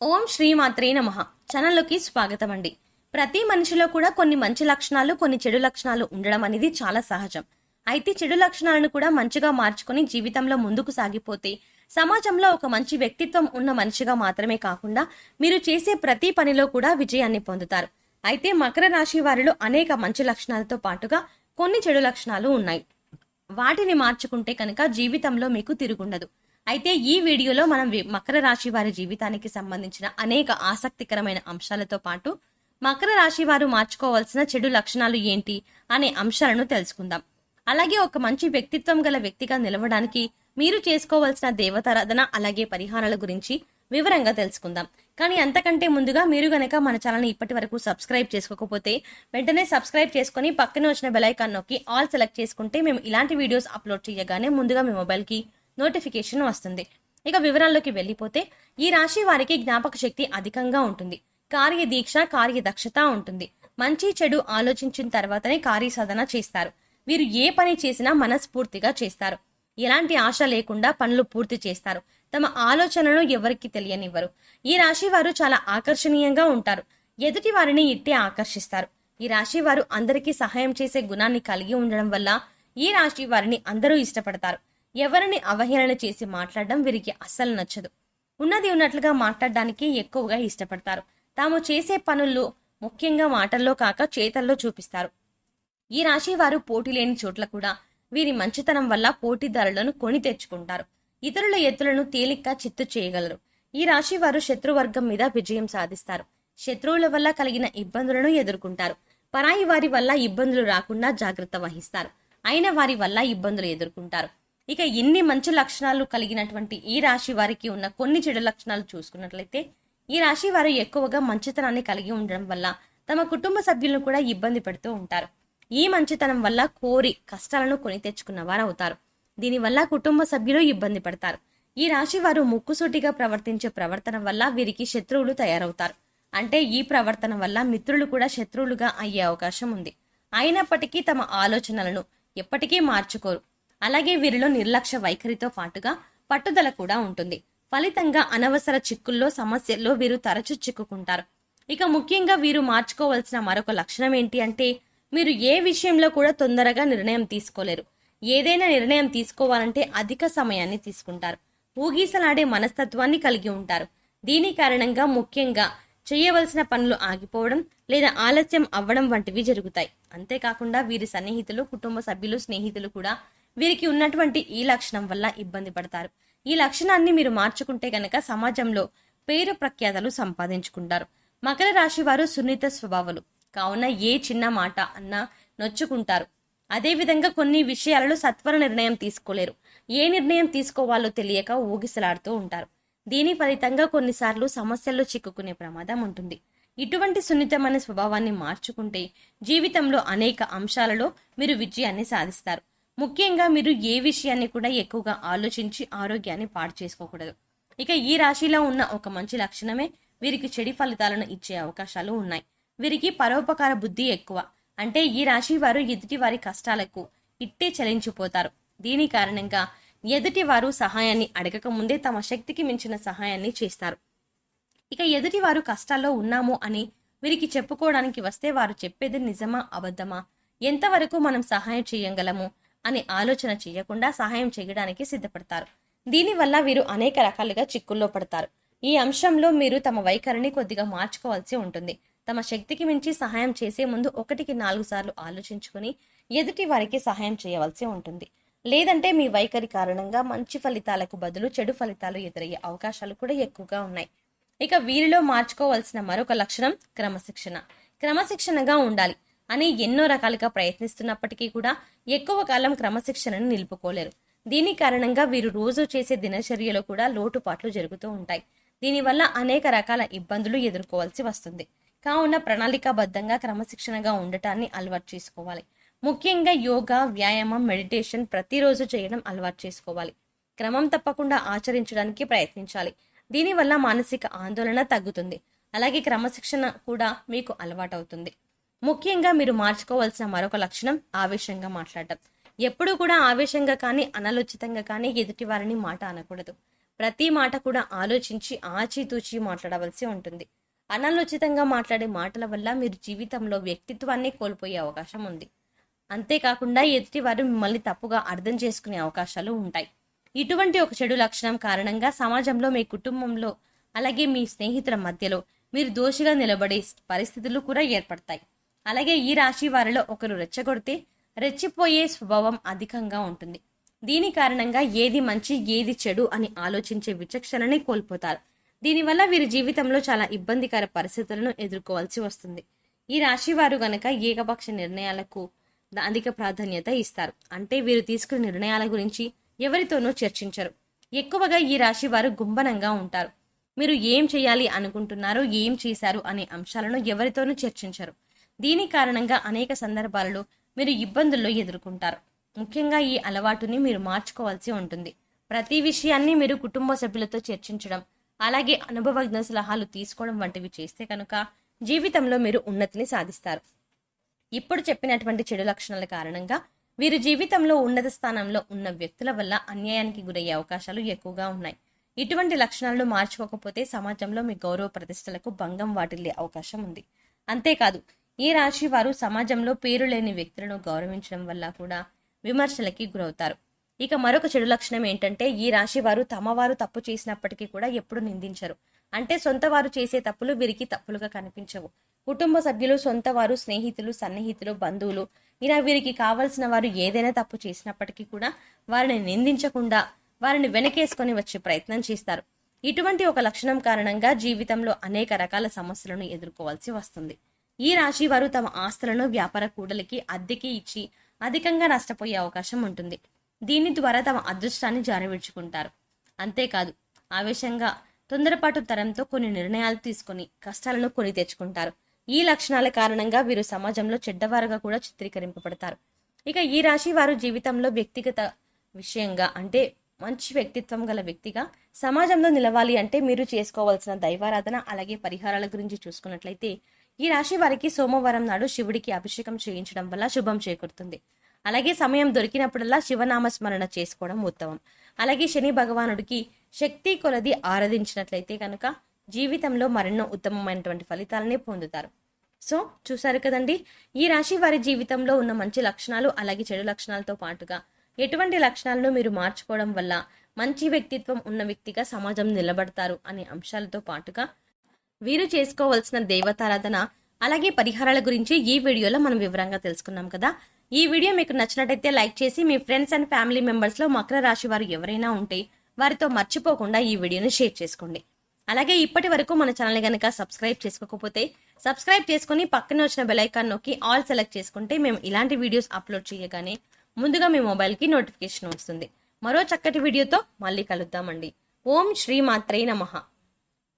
ఓం శ్రీమాత్రే నమ. ఛానల్లోకి స్వాగతం అండి ప్రతి మనిషిలో కూడా కొన్ని మంచి లక్షణాలు కొన్ని చెడు లక్షణాలు ఉండడం అనేది చాలా సహజం. అయితే చెడు లక్షణాలను కూడా మంచిగా మార్చుకొని జీవితంలో ముందుకు సాగిపోతే సమాజంలో ఒక మంచి వ్యక్తిత్వం ఉన్న మనిషిగా మాత్రమే కాకుండా మీరు చేసే ప్రతి పనిలో కూడా విజయాన్ని పొందుతారు. అయితే మకర రాశి వారిలో అనేక మంచి లక్షణాలతో పాటుగా కొన్ని చెడు లక్షణాలు ఉన్నాయి. వాటిని మార్చుకుంటే కనుక జీవితంలో మీకు తిరుగుండదు. అయితే ఈ వీడియోలో మనం మకర రాశి వారి జీవితానికి సంబంధించిన అనేక ఆసక్తికరమైన అంశాలతో పాటు మకర రాశి వారు మార్చుకోవాల్సిన చెడు లక్షణాలు ఏంటి అనే అంశాలను తెలుసుకుందాం. అలాగే ఒక మంచి వ్యక్తిత్వం గల వ్యక్తిగా నిలవడానికి మీరు చేసుకోవాల్సిన దేవతారాధన అలాగే పరిహారాల గురించి వివరంగా తెలుసుకుందాం. కానీ అంతకంటే ముందుగా మీరు గనక మన ఛానల్ని ఇప్పటి వరకు సబ్స్క్రైబ్ చేసుకోకపోతే వెంటనే సబ్స్క్రైబ్ చేసుకొని పక్కనే వచ్చిన బెలైకాన్ నొక్కి ఆల్ సెలెక్ట్ చేసుకుంటే మేము ఇలాంటి వీడియోస్ అప్లోడ్ చేయగానే ముందుగా మీ మొబైల్కి నోటిఫికేషన్ వస్తుంది. ఇక వివరాల్లోకి వెళ్ళిపోతే ఈ రాశి వారికి జ్ఞాపక శక్తి అధికంగా ఉంటుంది. కార్య దీక్ష కార్య దక్షత ఉంటుంది. మంచి చెడు ఆలోచించిన తర్వాతనే కార్య సాధన చేస్తారు. వీరు ఏ పని చేసినా మనస్ఫూర్తిగా చేస్తారు. ఎలాంటి ఆశ లేకుండా పనులు పూర్తి చేస్తారు. తమ ఆలోచనలను ఎవరికి తెలియనివ్వరు. ఈ రాశి వారు చాలా ఆకర్షణీయంగా ఉంటారు. ఎదుటి వారిని ఇట్టే ఆకర్షిస్తారు. ఈ రాశి వారు అందరికీ సహాయం చేసే గుణాన్ని కలిగి ఉండడం వల్ల ఈ రాశి వారిని అందరూ ఇష్టపడతారు. ఎవరిని అవహేళన చేసి మాట్లాడడం వీరికి అస్సలు నచ్చదు. ఉన్నది ఉన్నట్లుగా మాట్లాడడానికి ఎక్కువగా ఇష్టపడతారు. తాము చేసే పనుల్లో ముఖ్యంగా మాటల్లో కాక చేతల్లో చూపిస్తారు. ఈ రాశి వారు పోటీ లేని చోట్ల కూడా వీరి మంచితనం వల్ల పోటీదారులను కొని తెచ్చుకుంటారు. ఇతరుల ఎత్తులను తేలిగ్గా చిత్తు చేయగలరు. ఈ రాశి వారు శత్రువర్గం మీద విజయం సాధిస్తారు. శత్రువుల వల్ల కలిగిన ఇబ్బందులను ఎదుర్కొంటారు. పరాయి వారి వల్ల ఇబ్బందులు రాకుండా జాగ్రత్త వహిస్తారు. అయిన వారి వల్ల ఇబ్బందులు ఎదుర్కొంటారు. ఇక ఇన్ని మంచి లక్షణాలు కలిగినటువంటి ఈ రాశి వారికి ఉన్న కొన్ని చెడు లక్షణాలు చూసుకున్నట్లయితే ఈ రాశి వారు ఎక్కువగా మంచితనాన్ని కలిగి ఉండడం వల్ల తమ కుటుంబ సభ్యులను కూడా ఇబ్బంది పెడుతూ ఉంటారు. ఈ మంచితనం వల్ల కోరి కష్టాలను కొని తెచ్చుకున్న వారు అవుతారు దీనివల్ల కుటుంబ సభ్యులు ఇబ్బంది పడతారు. ఈ రాశి వారు ముక్కుసూటిగా ప్రవర్తించే ప్రవర్తన వల్ల వీరికి శత్రువులు తయారవుతారు. అంటే ఈ ప్రవర్తన వల్ల మిత్రులు కూడా శత్రువులుగా అయ్యే అవకాశం ఉంది. అయినప్పటికీ తమ ఆలోచనలను ఎప్పటికీ మార్చుకోరు. అలాగే వీరిలో నిర్లక్ష్య వైఖరితో పాటుగా పట్టుదల కూడా ఉంటుంది. ఫలితంగా అనవసర చిక్కుల్లో సమస్యల్లో వీరు తరచు చిక్కుకుంటారు. ఇక ముఖ్యంగా వీరు మార్చుకోవాల్సిన మరొక లక్షణం ఏంటి అంటే మీరు ఏ విషయంలో కూడా తొందరగా నిర్ణయం తీసుకోలేరు. ఏదైనా నిర్ణయం తీసుకోవాలంటే అధిక సమయాన్ని తీసుకుంటారు. ఊగీసలాడే మనస్తత్వాన్ని కలిగి ఉంటారు. దీని కారణంగా ముఖ్యంగా చేయవలసిన పనులు ఆగిపోవడం లేదా ఆలస్యం అవ్వడం వంటివి జరుగుతాయి. అంతేకాకుండా వీరి సన్నిహితులు కుటుంబ సభ్యులు స్నేహితులు కూడా వీరికి ఉన్నటువంటి ఈ లక్షణం వల్ల ఇబ్బంది పడతారు. ఈ లక్షణాన్ని మీరు మార్చుకుంటే గనక సమాజంలో పేరు ప్రఖ్యాతలు సంపాదించుకుంటారు. మకర రాశి వారు సున్నిత స్వభావాలు. కావున ఏ చిన్న మాట అన్నా నొచ్చుకుంటారు. అదేవిధంగా కొన్ని విషయాలలో సత్వర నిర్ణయం తీసుకోలేరు. ఏ నిర్ణయం తీసుకోవాలో తెలియక ఊగిసలాడుతూ ఉంటారు. దీని ఫలితంగా కొన్నిసార్లు సమస్యల్లో చిక్కుకునే ప్రమాదం ఉంటుంది. ఇటువంటి సున్నితమైన స్వభావాన్ని మార్చుకుంటే జీవితంలో అనేక అంశాలలో మీరు విజయాన్ని సాధిస్తారు. ముఖ్యంగా మీరు ఏ విషయాన్ని కూడా ఎక్కువగా ఆలోచించి ఆరోగ్యాన్ని పాడు చేసుకోకూడదు. ఇక ఈ రాశిలో ఉన్న ఒక మంచి లక్షణమే వీరికి చెడి ఫలితాలను ఇచ్చే అవకాశాలు ఉన్నాయి. వీరికి పరోపకార బుద్ధి ఎక్కువ. అంటే ఈ రాశి వారు ఎదుటి వారి కష్టాలకు ఇట్టే చలించిపోతారు. దీని కారణంగా ఎదుటి వారు సహాయాన్ని అడగక ముందే తమ శక్తికి మించిన సహాయాన్ని చేస్తారు. ఇక ఎదుటి వారు కష్టాల్లో ఉన్నాము అని వీరికి చెప్పుకోవడానికి వస్తే వారు చెప్పేది నిజమా అబద్ధమా? ఎంతవరకు మనం సహాయం చేయగలము? అని ఆలోచన చేయకుండా సహాయం చేయడానికి సిద్ధపడతారు. దీనివల్ల వీరు అనేక రకాలుగా చిక్కుల్లో పడతారు. ఈ అంశంలో మీరు తమ వైఖరిని కొద్దిగా మార్చుకోవాల్సి ఉంటుంది. తమ శక్తికి మించి సహాయం చేసే ముందు ఒకటికి నాలుగు సార్లు ఆలోచించుకుని ఎదుటి వారికి సహాయం చేయవలసి ఉంటుంది. లేదంటే మీ వైఖరి కారణంగా మంచి ఫలితాలకు బదులు చెడు ఫలితాలు ఎదురయ్యే అవకాశాలు కూడా ఎక్కువగా ఉన్నాయి. ఇక వీరిలో మార్చుకోవాల్సిన మరొక లక్షణం క్రమశిక్షణ. క్రమశిక్షణగా ఉండాలి. అని ఎన్నో రకాలుగా ప్రయత్నిస్తున్నప్పటికీ కూడా ఎక్కువ కాలం క్రమశిక్షణను నిలుపుకోలేరు. దీని కారణంగా వీరు రోజు చేసే దినచర్యలో కూడా లోటుపాట్లు జరుగుతూ ఉంటాయి. దీనివల్ల అనేక రకాల ఇబ్బందులు ఎదుర్కోవాల్సి వస్తుంది. కావున ప్రణాళికాబద్ధంగా క్రమశిక్షణగా ఉండటాన్ని అలవాటు చేసుకోవాలి. ముఖ్యంగా యోగా వ్యాయామం మెడిటేషన్ ప్రతిరోజు చేయడం అలవాటు చేసుకోవాలి. క్రమం తప్పకుండా ఆచరించడానికి ప్రయత్నించాలి. దీనివల్ల మానసిక ఆందోళన తగ్గుతుంది. అలాగే క్రమశిక్షణ కూడా మీకు అలవాటవుతుంది. ముఖ్యంగా మీరు మార్చుకోవాల్సిన మరొక లక్షణం ఆవేశంగా మాట్లాడటం. ఎప్పుడూ కూడా ఆవేశంగా కానీ అనాలోచితంగా కానీ ఎదుటి వారిని మాట అనకూడదు. ప్రతి మాట కూడా ఆలోచించి ఆచితూచి మాట్లాడవలసి ఉంటుంది. అనాలోచితంగా మాట్లాడే మాటల వల్ల మీరు జీవితంలో వ్యక్తిత్వాన్ని కోల్పోయే అవకాశం ఉంది. అంతేకాకుండా ఎదుటివారు మిమ్మల్ని తప్పుగా అర్థం చేసుకునే అవకాశాలు ఉంటాయి. ఇటువంటి ఒక చెడు లక్షణం కారణంగా సమాజంలో మీ కుటుంబంలో అలాగే మీ స్నేహితుల మధ్యలో మీరు దోషిగా నిలబడే పరిస్థితులు కూడా ఏర్పడతాయి. అలాగే ఈ రాశి వారిలో ఒకరు రెచ్చగొడితే రెచ్చిపోయే స్వభావం అధికంగా ఉంటుంది. దీని కారణంగా ఏది మంచి ఏది చెడు అని ఆలోచించే విచక్షణని కోల్పోతారు. దీనివల్ల వీరి జీవితంలో చాలా ఇబ్బందికర పరిస్థితులను ఎదుర్కోవాల్సి వస్తుంది. ఈ రాశి వారు గనక ఏకపక్ష నిర్ణయాలకు అధిక ప్రాధాన్యత ఇస్తారు. అంటే వీరు తీసుకునే నిర్ణయాల గురించి ఎవరితోనూ చర్చించరు. ఎక్కువగా ఈ రాశి వారు గుంబనంగా ఉంటారు. మీరు ఏం చేయాలి అనుకుంటున్నారు ఏం చేశారు అనే అంశాలను ఎవరితోనూ చర్చించరు. దీని కారణంగా అనేక సందర్భాలలో మీరు ఇబ్బందుల్లో ఎదుర్కొంటారు. ముఖ్యంగా ఈ అలవాటుని మీరు మార్చుకోవాల్సి ఉంటుంది. ప్రతి విషయాన్ని మీరు కుటుంబ సభ్యులతో చర్చించడం అలాగే అనుభవజ్ఞ సలహాలు తీసుకోవడం వంటివి చేస్తే కనుక జీవితంలో మీరు ఉన్నతిని సాధిస్తారు. ఇప్పుడు చెప్పినటువంటి చెడు లక్షణాల కారణంగా వీరు జీవితంలో ఉన్నత స్థానంలో ఉన్న వ్యక్తుల వల్ల అన్యాయానికి గురయ్యే అవకాశాలు ఎక్కువగా ఉన్నాయి. ఇటువంటి లక్షణాలను మార్చుకోకపోతే సమాజంలో మీ గౌరవ ప్రతిష్టలకు భంగం వాటిల్లే అవకాశం ఉంది. అంతేకాదు ఈ రాశి వారు సమాజంలో పేరు లేని వ్యక్తులను గౌరవించడం వల్ల కూడా విమర్శలకి గురవుతారు. ఇక మరొక చెడు లక్షణం ఏంటంటే ఈ రాశి వారు తమ వారు తప్పు చేసినప్పటికీ కూడా ఎప్పుడు నిందించరు. అంటే సొంత వారు చేసే తప్పులు వీరికి తప్పులుగా కనిపించవు. కుటుంబ సభ్యులు సొంత వారు స్నేహితులు సన్నిహితులు బంధువులు ఇలా వీరికి కావలసిన వారు ఏదైనా తప్పు చేసినప్పటికీ కూడా వారిని నిందించకుండా వారిని వెనకేసుకొని వచ్చే ప్రయత్నం చేస్తారు. ఇటువంటి ఒక లక్షణం కారణంగా జీవితంలో అనేక రకాల సమస్యలను ఎదుర్కోవాల్సి వస్తుంది. ఈ రాశి వారు తమ ఆస్తులను వ్యాపార కూడలికి అద్దెకి ఇచ్చి అధికంగా నష్టపోయే అవకాశం ఉంటుంది. దీని ద్వారా తమ అదృష్టాన్ని జారవిడ్చుకుంటారు. అంతేకాదు ఆవేశంగా తొందరపాటు తరంతో కొన్ని నిర్ణయాలు తీసుకొని కష్టాలను కొని తెచ్చుకుంటారు. ఈ లక్షణాల కారణంగా వీరు సమాజంలో చెడ్డవారుగా కూడా చిత్రీకరింపబడతారు. ఇక ఈ రాశి వారు జీవితంలో వ్యక్తిగత విషయంగా అంటే మంచి వ్యక్తిత్వం గల వ్యక్తిగా సమాజంలో నిలవాలి అంటే మీరు చేసుకోవాల్సిన దైవారాధన అలాగే పరిహారాల గురించి చూసుకున్నట్లయితే ఈ రాశి వారికి సోమవారం నాడు శివుడికి అభిషేకం చేయించడం వల్ల శుభం చేకూరుతుంది. అలాగే సమయం దొరికినప్పుడల్లా శివనామస్మరణ చేసుకోవడం ఉత్తమం. అలాగే శని భగవానుడికి శక్తి కొలది ఆరాధించినట్లయితే కనుక జీవితంలో మరెన్నో ఉత్తమమైనటువంటి ఫలితాలనే పొందుతారు. సో చూసారు కదండి? ఈ రాశి వారి జీవితంలో ఉన్న మంచి లక్షణాలు అలాగే చెడు లక్షణాలతో పాటుగా ఎటువంటి లక్షణాలను మీరు మార్చుకోవడం వల్ల మంచి వ్యక్తిత్వం ఉన్న వ్యక్తిగా సమాజం నిలబడతారు అనే అంశాలతో పాటుగా వీరు చేసుకోవాల్సిన దేవతారాధన అలాగే పరిహారాల గురించి ఈ వీడియోలో మనం వివరంగా తెలుసుకున్నాం కదా. ఈ వీడియో మీకు నచ్చినట్టయితే లైక్ చేసి మీ ఫ్రెండ్స్ అండ్ ఫ్యామిలీ మెంబర్స్లో మకర రాశి వారు ఎవరైనా ఉంటే వారితో మర్చిపోకుండా ఈ వీడియోని షేర్ చేసుకోండి. అలాగే ఇప్పటి వరకు మన ఛానల్ కనుక సబ్స్క్రైబ్ చేసుకోకపోతే సబ్స్క్రైబ్ చేసుకుని పక్కన వచ్చిన బెలైకాన్ నొక్కి ఆల్ సెలెక్ట్ చేసుకుంటే మేము ఇలాంటి వీడియోస్ అప్లోడ్ చేయగానే ముందుగా మీ మొబైల్కి నోటిఫికేషన్ వస్తుంది. మరో చక్కటి వీడియోతో మళ్ళీ కలుద్దామండి. ఓం శ్రీ మాత్రే నమః.